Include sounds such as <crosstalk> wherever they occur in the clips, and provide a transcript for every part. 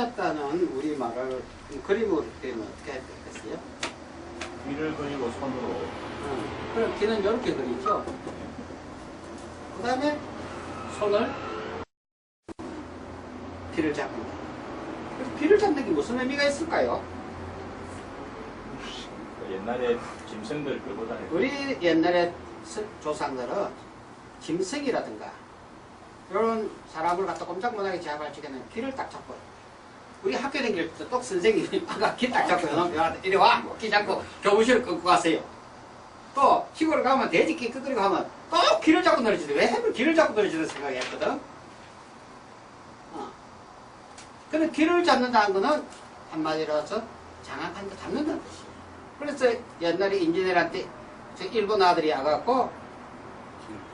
길을 잡다는 우리 말을 그림으로 그리면 어떻게 해야 되겠어요? 귀를 그리고 손으로 어, 그럼 길은 이렇게 그리죠. 그 다음에 손을 길을 잡는다. 그래서 길을 잡는 게 무슨 의미가 있을까요? 그 옛날에 짐승들 끌고 다니고 우리 옛날에 스- 조상들은 짐승이라든가 이런 사람을 갖다 꼼짝 못하게 제압할 적에는 길을 딱 잡고 우리 학교 다닐 때 똑 선생님이 아까 길딱 잡고 너 이리 와! 길 잡고 교무실을 끌고 가세요. 또 시골에 가면 돼지길 끄끄리고 하면 또 길을 잡고 떨어지대. 왜 해물 길을 잡고 떨어지는 생각했거든? 어. 근데 길을 잡는다는 거는 한마디로 해서 장악한 거 잡는다는 뜻이에요. 그래서 옛날에 인지네한테 저 일본 아들이 와갖고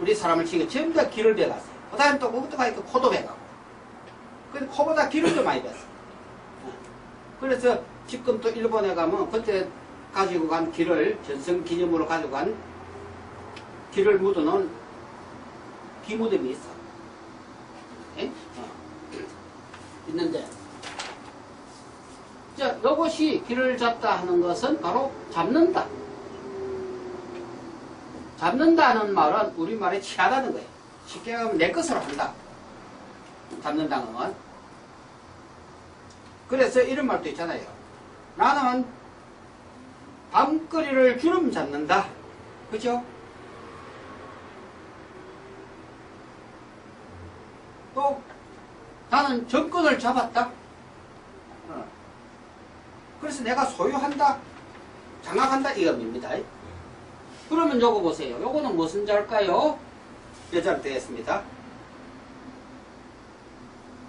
우리 사람을 치고 전부 다 길을 배갔어요. 그 다음에 또 그것도 가니까 코도 배가고. 근데 코보다 길을 더 많이 뺐어요. 어. 그래서 지금 또 일본에 가면 그때 가지고 간 길을 전성 기념으로 가지고 간 길을 묻어놓은 비무덤이 있어. 예? 어. 있는데 자, 이것이 길을 잡다 하는 것은 바로 잡는다. 잡는다는 말은 우리말에 취하다는 거예요. 쉽게 하면 내 것으로 한다. 잡는다는 건. 그래서 이런 말도 있잖아요. 나는 밤거리를 주름 잡는다. 그죠? 또 나는 정권을 잡았다. 어. 그래서 내가 소유한다, 장악한다 이겁니다. 그러면 요거 보세요. 요거는 무슨 자일까요? 여자로 되겠습니다.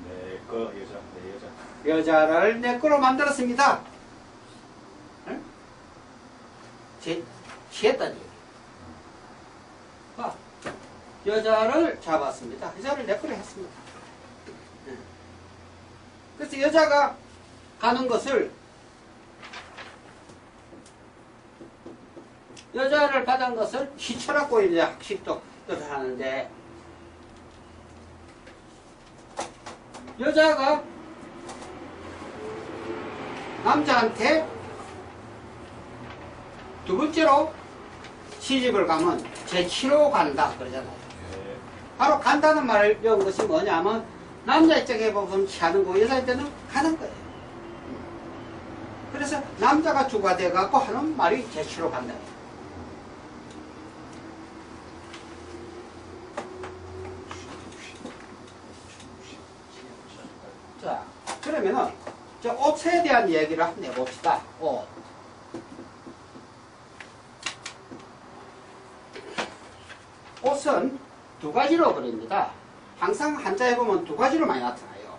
내거 여자 내 여자 여자를 내 거로 만들었습니다. 응? 제, 취했다는 얘기. 봐. 여자를 잡았습니다. 여자를 내 거로 했습니다. 응. 그래서 여자가 가는 것을 여자를 받은 것을 시초라고 이제 학식도 뜻을 하는데 여자가 남자한테 두 번째로 시집을 가면 제치로 간다 그러잖아요. 네. 바로 간다는 말을 배운 것이 뭐냐면 남자 입장에 보면 취하는 거고 여자 입장에는 가는 거예요. 그래서 남자가 주가 돼갖고 하는 말이 제치로 간다. 자, 그러면은 저 옷에 대한 얘기를 한번 해봅시다. 옷. 옷은 두 가지로 그립니다. 항상 한자에 보면 두 가지로 많이 나타나요.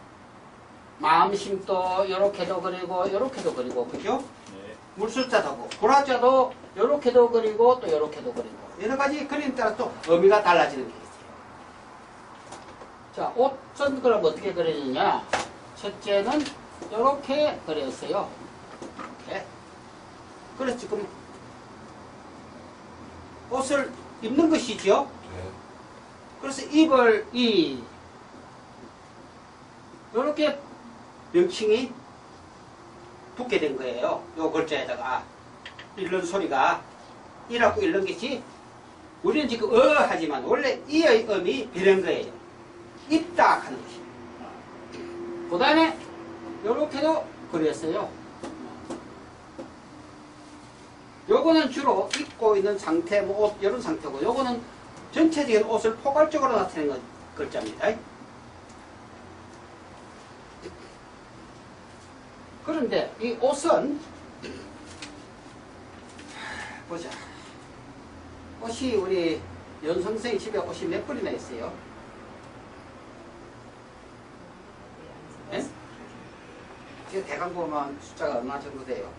마음심도 이렇게도 그리고 이렇게도 그리고 그죠? 네. 물술자도 고 불화자도 이렇게도 그리고 또 이렇게도 그리고 여러 가지 그림 따라 또 의미가 달라지는 게 있어요. 자, 옷은 그럼 어떻게 그리느냐? 첫째는 이렇게 그렸어요. 이렇게. 그래서 지금 옷을 입는 것이죠. 그래서 입을 이 이렇게 명칭이 붙게 된 거예요. 요 글자에다가 읽는 소리가 이라고 읽는 것이 우리는 지금 어 하지만 원래 이의 음이 변한 거예요. 입다 하는 것이. 그 다음에 요렇게도 그렸어요. 요거는 주로 입고 있는 상태, 뭐 옷, 이런 상태고, 요거는 전체적인 옷을 포괄적으로 나타내는 것- 글자입니다. 그런데 이 옷은, 보자. 옷이 우리 연성생 집에 옷이 몇 벌이나 있어요? 예? 이게 대강 보면 숫자가 얼마 정도 돼요?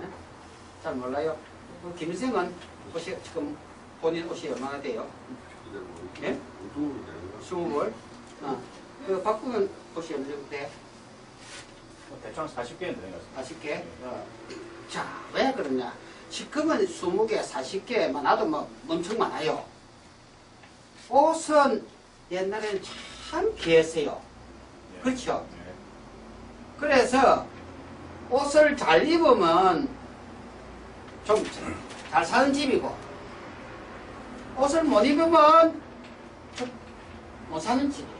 네? 잘 몰라요. 그 김생은 옷이 지금 본인 옷이 얼마나 돼요? 예? 스무 벌. 어. 그 박구는 옷이 어느 정도 돼? 뭐 대충 40개는 되는 것 같습니다. 아쉽게. 어. 자, 왜 그러냐? 시큼은 20개, 40개, 나도 뭐 엄청 많아요. 옷은 옛날에는 참 귀했어요. 예. 그렇죠. 예. 그래서 옷을 잘 입으면 좀 잘 사는 집이고 옷을 못 입으면 좀 못 사는 집이에요.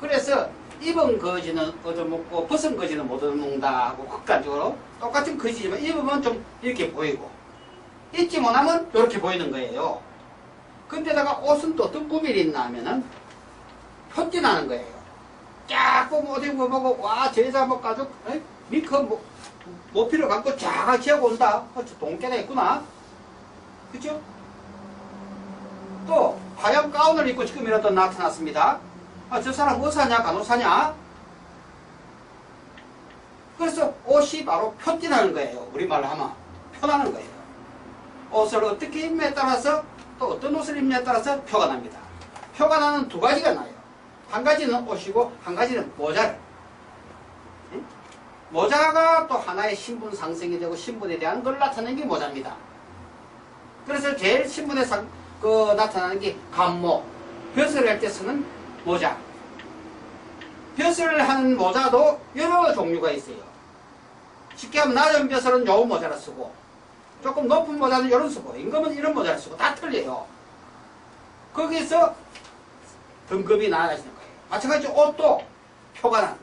그래서 입은 거지는 얻어먹고 벗은 거지는 못 얻어먹는다 하고 극단적으로 똑같은 거지지만 입으면 좀 이렇게 보이고 입지 못하면 이렇게 보이는 거예요. 근데다가 옷은 또 어떤 구별이 있나 하면은 표띠나는 거예요. 쫙 보면 어디 보고 와 제자 뭐 가족 미커 뭐, 모피를 갖고 쫙 지하고 온다. 어, 저 동계가 있구나. 그죠? 또 하얀 가운을 입고 지금 이렇게 나타났습니다. 아, 저 사람 의사냐 간호 사냐? 그래서 옷이 바로 표띠나는 거예요. 우리말로 하면 표나는 거예요. 옷을 어떻게 입냐에 따라서 또 어떤 옷을 입냐에 따라서 표가 납니다. 표가 나는 두 가지가 나요. 한 가지는 옷이고 한 가지는 모자를. 응? 모자가 또 하나의 신분 상승이 되고 신분에 대한 걸 나타내는 게 모자입니다. 그래서 제일 신분에 상, 그 나타나는 게 감모. 벼슬을 할 때 쓰는 모자. 벼슬을 하는 모자도 여러 종류가 있어요. 쉽게 하면 낮은 벼슬은 요 모자를 쓰고 조금 높은 모자는 이런 쓰고 임금은 이런 모자를 쓰고 다 틀려요. 거기서 등급이 거예요. 마찬가지로 옷도 표가 거예요.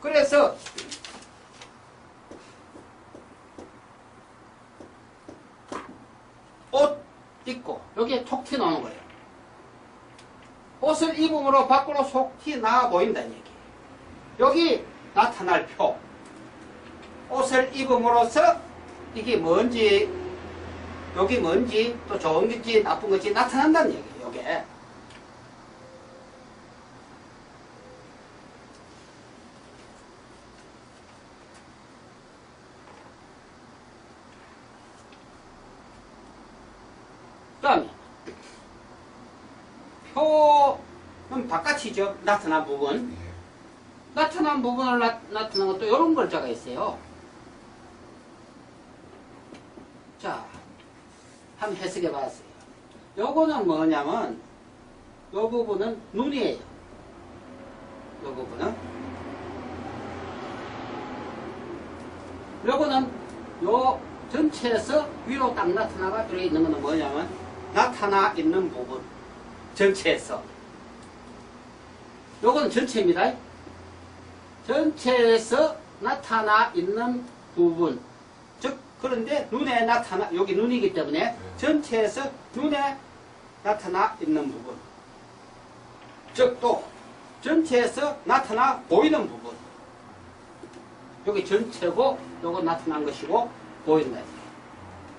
그래서 옷 입고 여기에 톡 튀어나오는 거예요. 옷을 입음으로 밖으로 속 튀나 보인다는 얘기예요. 여기 나타날 표. 옷을 입음으로써 이게 뭔지 여기 뭔지 또 좋은 건지 나쁜 건지 나타난다는 얘기예요. 이게. 다음에 표는 바깥이죠. 나타난 부분. 나타난 부분을 나, 나타난 것도 이런 글자가 있어요. 자, 한번 해석해 봤어요. 요거는 뭐냐면 요 부분은 눈이에요. 요 부분은 요거는 요 전체에서 위로 딱 나타나가 들어 있는 거는 뭐냐면 나타나 있는 부분 전체에서 요거는 전체입니다. 전체에서 나타나 있는 부분 즉 그런데 눈에 나타나 여기 눈이기 때문에 전체에서 눈에 나타나 있는 부분 즉 또 전체에서 나타나 보이는 부분 여기 전체고 요거 나타난 것이고 보이는 거예요.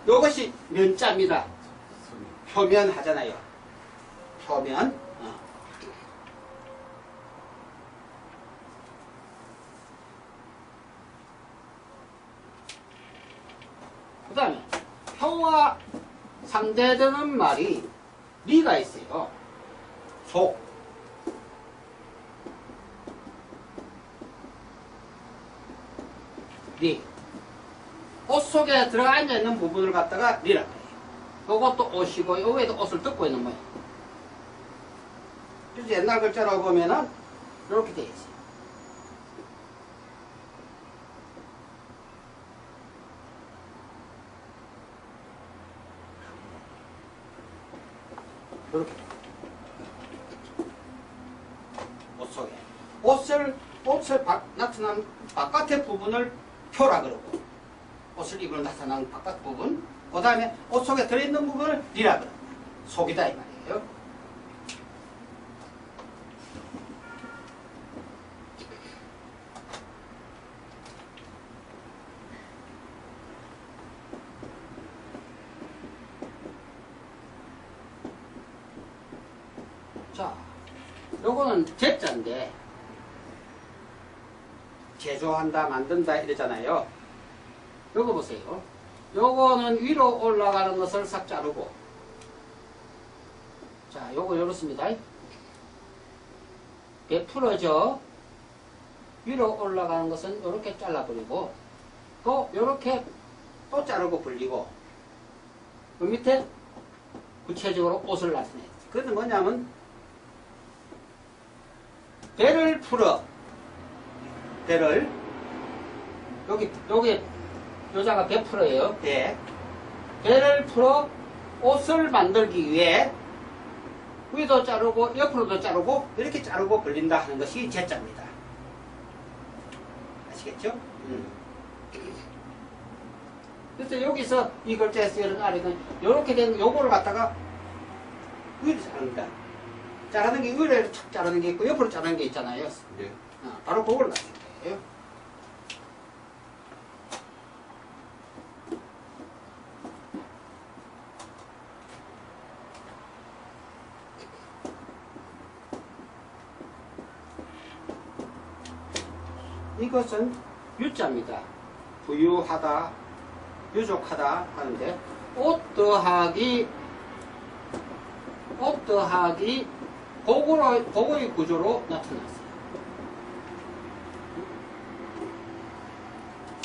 요것이 면자입니다. 표면 하잖아요. 표면. 어. 그 다음에 표와 상대되는 말이 리가 있어요. 속. 리. 옷 속에 들어가 있는 부분을 갖다가 리라 그래요. 요것도 옷이고 요 위에도 옷을 덮고 있는 거예요. 그래서 옛날 글자로 보면은 이렇게 되어 있어요. 이렇게 옷 속에 옷을 옷을 바, 나타난 바깥의 부분을 표라 그러고 옷을 입으로 나타난 바깥 부분 그 다음에 옷 속에 들어있는 부분을 리라 그럽니다 속이다 이 말이에요. 자 요거는 제자인데 제조한다 만든다 이러잖아요. 요거 보세요 요거는 위로 올라가는 것을 싹 자르고. 자 요거 요렇습니다. 베풀어져. 위로 올라가는 것은 요렇게 잘라버리고 또 요렇게 또 자르고 벌리고 그 밑에 구체적으로 옷을 나타내. 그것은 뭐냐면 배를 풀어. 배를 여기 여기 여자가 배 풀어예요. 배 배를 풀어 옷을 만들기 위해 위도 자르고 옆으로도 자르고 이렇게 자르고 벌린다 하는 것이 제자입니다. 아시겠죠? 음. 그래서 여기서 이 글자에서 이런 아래는 이렇게 된 요거를 갖다가 위로 자릅니다. 자르는 게 위로 착 자르는 게 있고 옆으로 자르는 게 있잖아요. 예. 어, 바로 그걸 말하는 거예요. 이것은 유자입니다. 부유하다, 유족하다 하는데 옷 더하기 고구로, 고구의 구조로 나타났어요.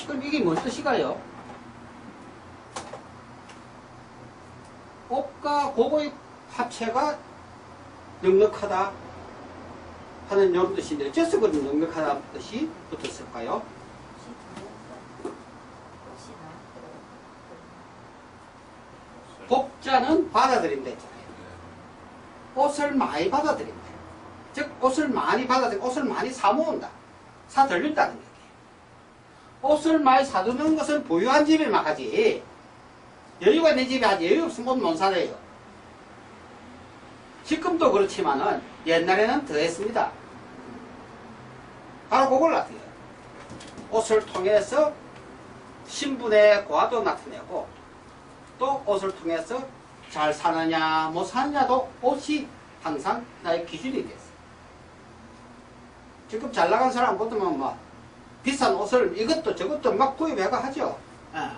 그럼 이게 뭔 뜻이가요? 옷과 고구의 합체가 넉넉하다 하는 이런 뜻인데 어째서 그런 넉넉하다는 뜻이 붙었을까요? 복자는 받아들인다 했잖아요. 옷을 많이 받아들인다. 즉 옷을 많이 받아들이 옷을 많이 사모은다. 사들린다는 얘기예요. 옷을 많이 사두는 것은 부유한 집에만 하지 여유가 있는 집에 하지 여유 없으면 옷못 사래요. 지금도 그렇지만은 옛날에는 더 했습니다. 바로 그걸 나타내요. 옷을 통해서 신분의 과도 나타내고 또 옷을 통해서 잘 사느냐 못 사느냐도 옷이 항상 나의 기준이 됐어. 지금 잘 나간 사람 보면 막 비싼 옷을 이것도 저것도 막 구입해가 하죠. 예.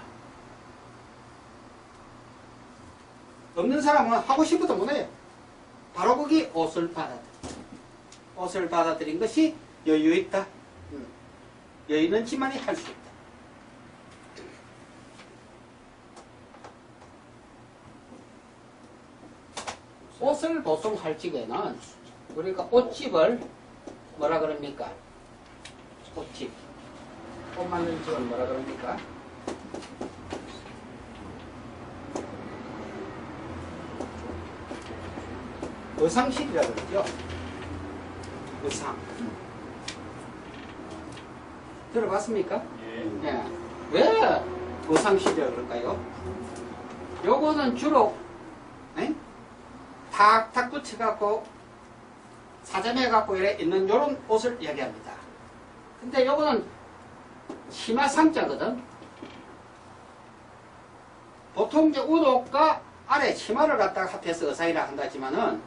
없는 사람은 하고 싶어도 못해요. 바로 거기 옷을 받아들인 옷을 받아들인 것이 여유 있다. 음. 여유 있는 집만이 할 수 있다. 옷을 보통 할 적에는 우리가 옷집을 뭐라 그럽니까? 옷집. 옷 만드는 집을 뭐라 그럽니까? 의상실이라 그러죠. 의상. 들어봤습니까? 예. 예. 왜 의상실이라 그럴까요? 요거는 주로 에? 탁탁 붙여갖고 사점해갖고 이래 있는 요런 옷을 이야기합니다. 근데 요거는 치마 상자거든. 보통 이제 우독과 아래 치마를 갖다가 합해서 의상이라 한다지만은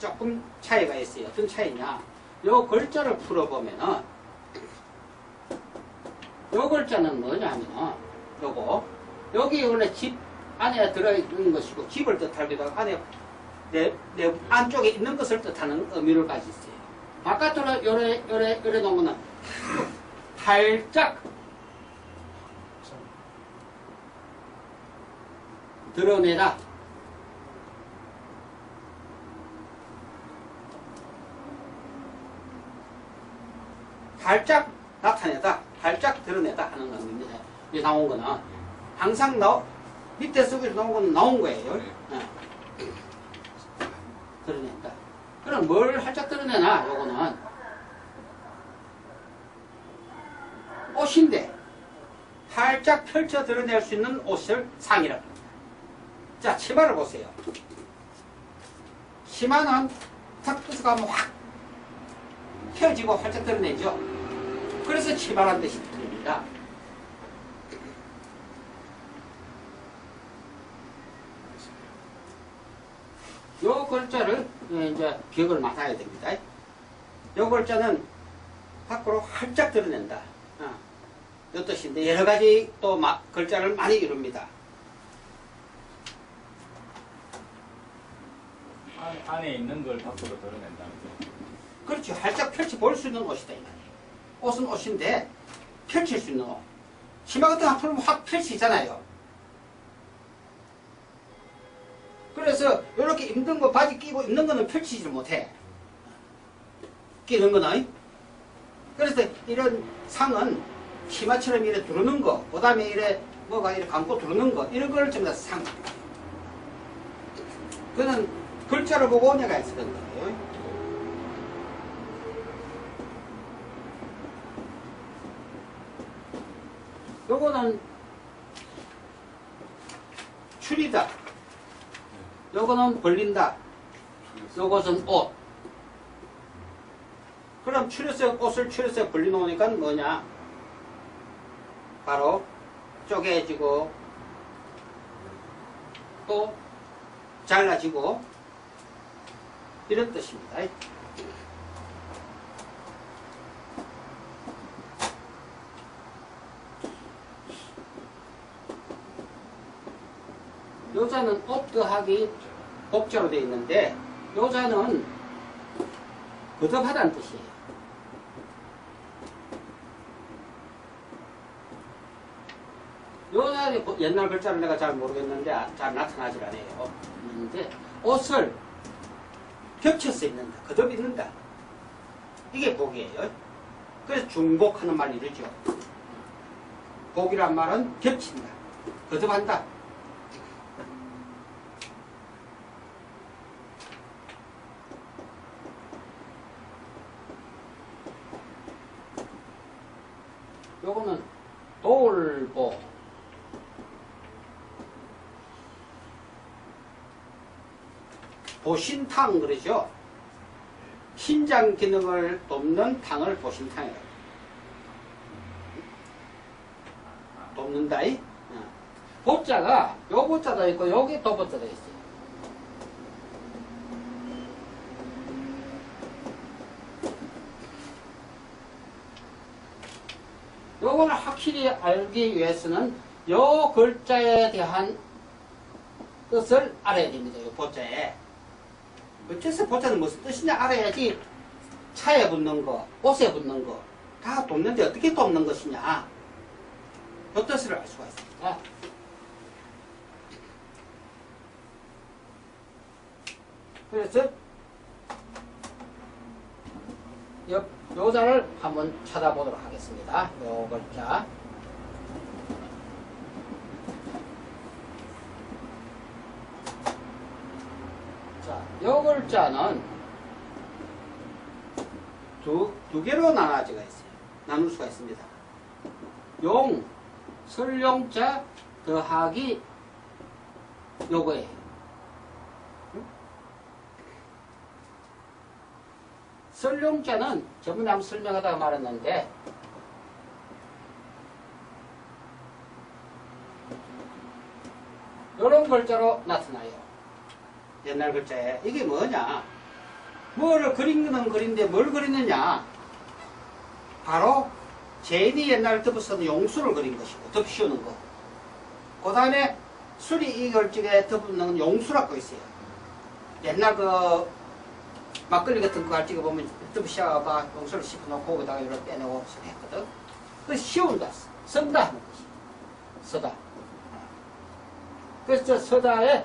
조금 차이가 있어요. 어떤 차이냐? 요 글자를 풀어보면은 요 글자는 뭐냐면은 요거 여기 원래 집 안에 들어있는 것이고 집을 뜻하기도 하고 안에 내, 내 안쪽에 있는 것을 뜻하는 의미를 가지고 있어요. 바깥으로 요래 요래 요래 놓은 거는 살짝 드러내다. 살짝 나타내다, 살짝 드러내다 하는 의미입니다. 이 나온 거는 항상 나 밑에 속에서 나온 거는 나온 거예요. 예. 드러낸다. 그럼 뭘 살짝 드러내나? 요거는 옷인데 살짝 펼쳐 드러낼 수 있는 옷을 상이라고 합니다. 자, 치마를 보세요. 치마는 탁 부서가면 확 펴지고 활짝 드러내죠. 그래서 치마란 뜻이 들립니다. 요 글자를 예, 이제 기억을 맡아야 됩니다. 요 글자는 밖으로 활짝 드러낸다. 어, 요 뜻인데 여러 가지 또 마- 글자를 많이 이룹니다. 안, 안에 있는 걸 밖으로 드러낸다는 거. 그렇죠. 활짝 펼쳐 볼 수 있는 옷이다. 이 말이에요. 옷은 옷인데 펼칠 수 있는 옷. 치마 같은 하품을 확 펼치잖아요. 그래서 이렇게 입는 거 바지 끼고 입는 거는 펼치지 못해. 끼는 거는. 그래서 이런 상은 치마처럼 이래 두르는 거, 그 다음에 이래 뭐가 이래 감고 두르는 거, 이런 걸 전부 다 상. 그거는 글자를 보고 내가 했었던 거예요. 요거는 추리다. 요거는 벌린다. 요것은 옷. 그럼 추려서 옷을 추려서 벌려놓으니까 뭐냐? 바로 쪼개지고 또 잘라지고 이런 뜻입니다. 요자는 옷 더하기 복자로 되어 있는데 요자는 거듭하다는 뜻이에요. 요자의 고- 옛날 글자를 내가 잘 모르겠는데 아- 잘 나타나질 않아요. 있는데 옷을 겹쳐서 입는다. 거듭 입는다. 이게 복이에요. 그래서 중복하는 말 이러죠. 복이란 말은 겹친다. 거듭한다. 요거는 돌보. 보신탕 그러죠. 신장 기능을 돕는 탕을 보신탕이라고. 돕는다. 이? 어. 보자가 요 보자도 있고 여기 도 보자도 있어요. 요거를 확실히 알기 위해서는 요 글자에 대한 뜻을 알아야 됩니다. 요 보자에. 어째서 보자는 무슨 뜻이냐 알아야지 차에 붙는 거, 옷에 붙는 거 다 돕는데 어떻게 돕는 것이냐 그 뜻을 알 수가 있습니다. 그래서 요, 요자를 한번 찾아보도록 하겠습니다. 요 글자. 자, 요 글자는 두, 두 개로 나눠지가 있어요. 나눌 수가 있습니다. 용, 설용자 더하기 요거예요. 응? 설용자는 저번에 한번 설명하다가 말했는데 요런 글자로 나타나요. 옛날 글자에 이게 뭐냐 뭐를 그리는 그린데 뭘 그리느냐 바로 제인이 옛날 덮어쓰는 용수를 그린 것이고 덮씌우는 거. 그 다음에 술이 이 결집에 덮는 용수라고 있어요. 옛날 그 막걸리 같은 거 할지가 보면 덮씌워봐 용수를 씹어놓고 거기다가 이렇게 빼내고 했거든. 그 씌운다, 쓴다 하는 것이. 서다. 그래서 저 서다에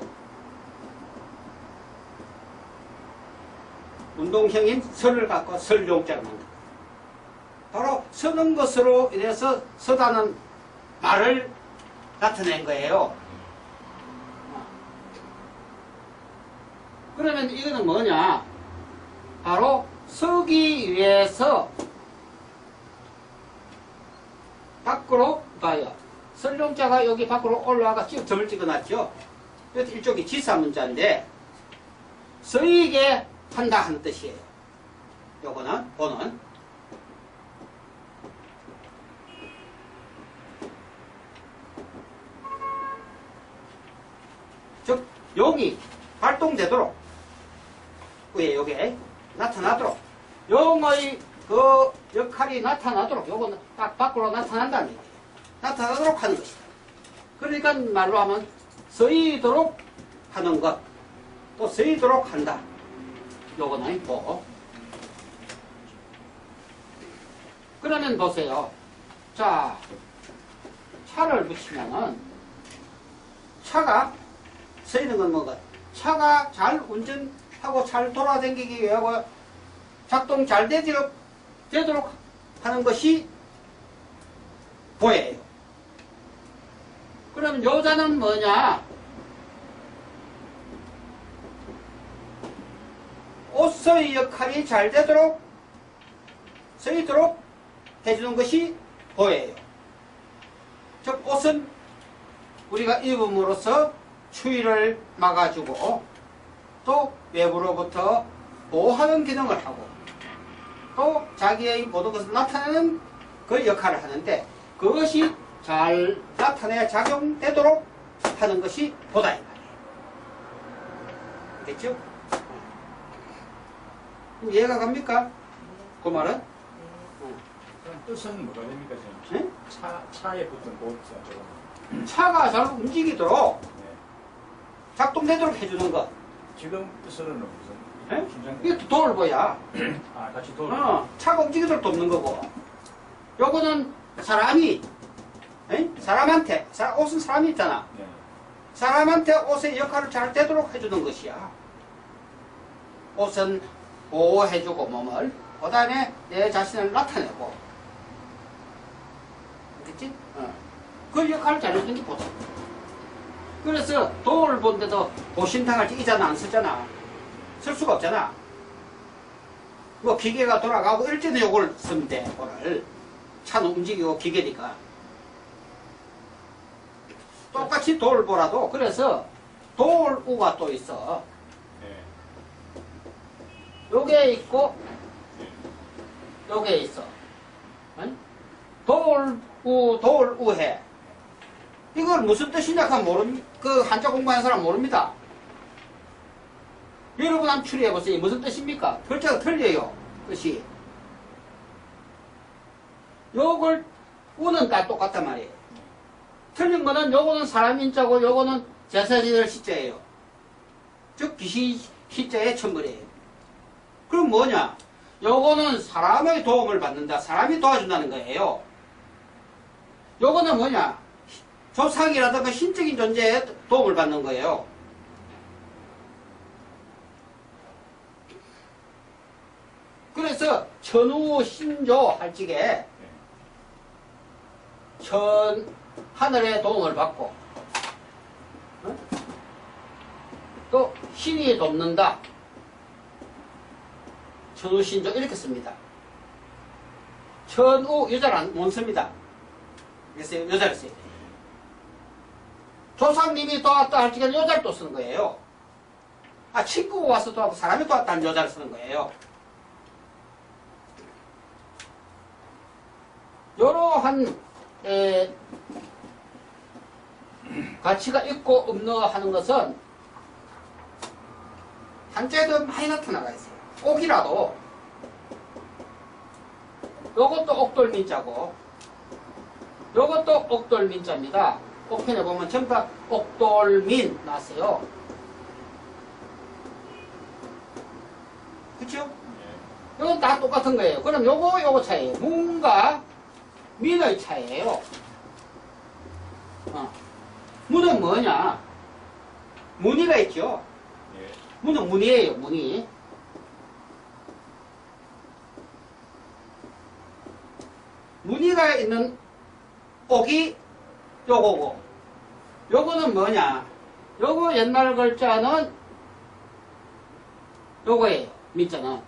운동형인 설을 갖고 설용자를 만든다. 바로 서는 것으로 인해서 서다는 말을 나타낸 거예요. 그러면 이거는 뭐냐? 바로 서기 위해서 밖으로 봐요. 설용자가 여기 밖으로 올라와가 지금 점을 찍어놨죠? 이것도 일종의 지사 문자인데 서이게 한다 하는 뜻이에요. 요거는 보는 즉 용이 발동되도록 위에 요게 나타나도록 용의 그 역할이 나타나도록 요거는 딱 밖으로 나타난다는 얘기예요. 나타나도록 하는 것이다. 그러니까 말로 하면 서이도록 하는 것, 또 서이도록 한다. 요거는 있고. 그러면 보세요. 자, 차를 붙이면은 차가 서 있는 건 뭐가? 차가 잘 운전하고 잘 돌아다니기 위하고 작동 잘 되도록, 되도록 하는 것이 보여요. 그럼 여자는 뭐냐? 옷의 역할이 잘 되도록 쓰이도록 해주는 것이 보여요. 즉 옷은 우리가 입음으로써 추위를 막아주고 또 외부로부터 보호하는 기능을 하고 또 자기의 모든 것을 나타내는 그 역할을 하는데 그것이 잘 나타내야 작용되도록 하는 것이 보다 이 말이에요. 됐죠? 그럼 이해가 갑니까? 그 말은? 그럼 뜻은 뭐가 됩니까 지금? 네? 차 차에 붙은 보호자 저거. 차가 잘 움직이도록 네. 작동되도록 해주는 것. 지금 뜻으로는 무슨? 네? 이게 돌보야. 아 같이 돌. 어, 차가 움직이도록 돕는 거고. 요거는 사람이, 에? 사람한테, 사- 옷은 사람이 있잖아. 네. 사람한테 옷의 역할을 잘 되도록 해주는 것이야. 옷은 보호해주고 몸을, 그 다음에 내 자신을 나타내고. 알겠지? 어. 그 역할을 잘 해주는 게 보다. 그래서 도를 본데도 보신탕을 이자는 안 쓰잖아. 쓸 수가 없잖아. 뭐 기계가 돌아가고 때는 요걸 쓰면 돼, 그거를. 차는 움직이고 기계니까. 똑같이 돌보라도 그래서 돌우가 또 있어. 네. 요게 있고 요게 있어. 응? 돌우 돌우해. 이걸 무슨 뜻이냐 그 한자 공부하는 사람 모릅니다. 여러분 한번 추리해 보세요. 무슨 뜻입니까? 글자가 틀려요. 뜻이. 요걸 우는 다 똑같단 말이에요. 틀린 거는 요거는 사람 인자고 요거는 제사지들 시자예요. 즉 귀신 시자의 천물이에요. 그럼 뭐냐? 요거는 사람의 도움을 받는다. 사람이 도와준다는 거예요. 요거는 뭐냐? 조상이라든가 신적인 존재에 도움을 받는 거예요. 그래서 천우 신조 할 적에 천 하늘의 도움을 받고 어? 또 신이 돕는다. 천우 신조 이렇게 씁니다. 천우 여자를 안- 못 씁니다. 그래서 여자를 써야 돼요. 조상님이 도왔다 할 적에는 여자를 또 쓰는 거예요. 아 친구가 와서 도와고 사람이 도왔다는 여자를 쓰는 거예요. 이러한 에, 가치가 있고 없는 하는 것은 한자에도 많이 나타나가 있어요. 꼭이라도 요것도 옥돌민자고 요것도 옥돌민자입니다. 꼭편에 보면 전부 다 옥돌민 나왔어요. 그쵸? 네. 이건 다 똑같은 거예요. 그럼 요거 요거 차이에요. 문과 민의 차이에요. 어. 문은 뭐냐? 무늬가 있죠. 네. 문은 무늬예요. 무늬. 무늬가 있는 옥이 요거고 요거는 뭐냐? 요거 옛날 글자는 요거예요. 밑자는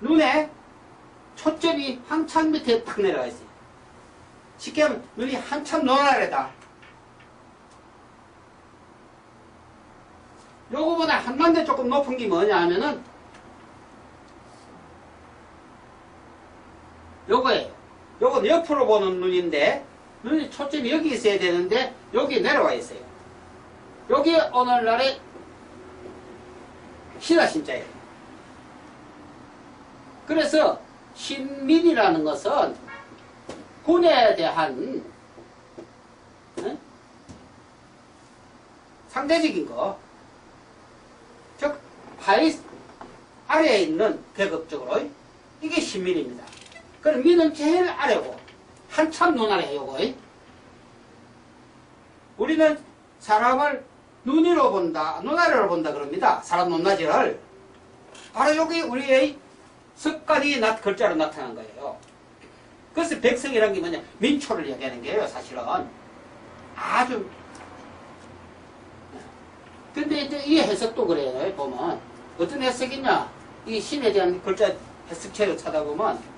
눈에 초점이 한참 밑에 탁 내려가 있어요. 쉽게 하면 눈이 한참 노란하다. 요거보다 한만대 조금 높은 게 뭐냐 하면은 요거예요. 요건 옆으로 보는 눈인데 눈이 초점이 여기 있어야 되는데 여기 내려와 있어요. 여기 오늘날의 신화 신자예요. 그래서 신민이라는 것은 군에 대한 응? 상대적인 거, 즉 하위 아래에 있는 계급적으로 이게 신민입니다. 그럼 민은 제일 아래고 한참 눈 아래 요거. 우리는 사람을 눈이로 본다, 눈아래로 본다 그럽니다. 사람 눈낮이를. 바로 여기 우리의 습관이 나, 글자로 나타난 거예요. 그래서 백성이라는 게 뭐냐? 민초를 얘기하는 게예요, 사실은. 아주. 근데 이제 이 해석도 그래요, 보면. 어떤 해석이냐? 이 신에 대한 글자 해석책을 찾아보면,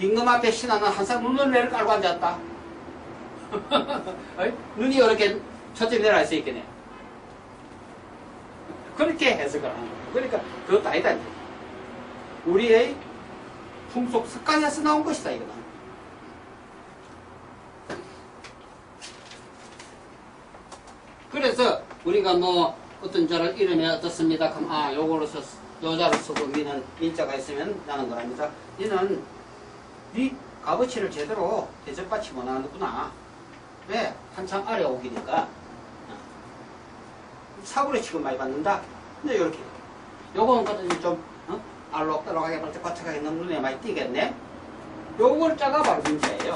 임금 앞에 신하는 항상 눈을 내를 깔고 앉았다. <laughs> 눈이 이렇게 초점이 내려갈 수 있겠네요. 그렇게 해석을 하는 거예요. 그러니까 그것도 아니다. 우리의 풍속 습관에서 나온 것이다, 이거는. 그래서 우리가 뭐 어떤 자를 이름에 어떻습니다. 그럼 아, 요걸로 써, 요자로 쓰고 미는 민자가 있으면 나는 거랍니다. 니는 네 값어치를 제대로 대접받지 못하는구나. 왜? 한참 아래 오기니까. 사고를 지금 많이 받는다. 근데 이렇게. 요거는 좀, 어? 알록달록하게 발짝발짝하게 눈에 많이 띄겠네? 요걸 짜가 바로 문제예요.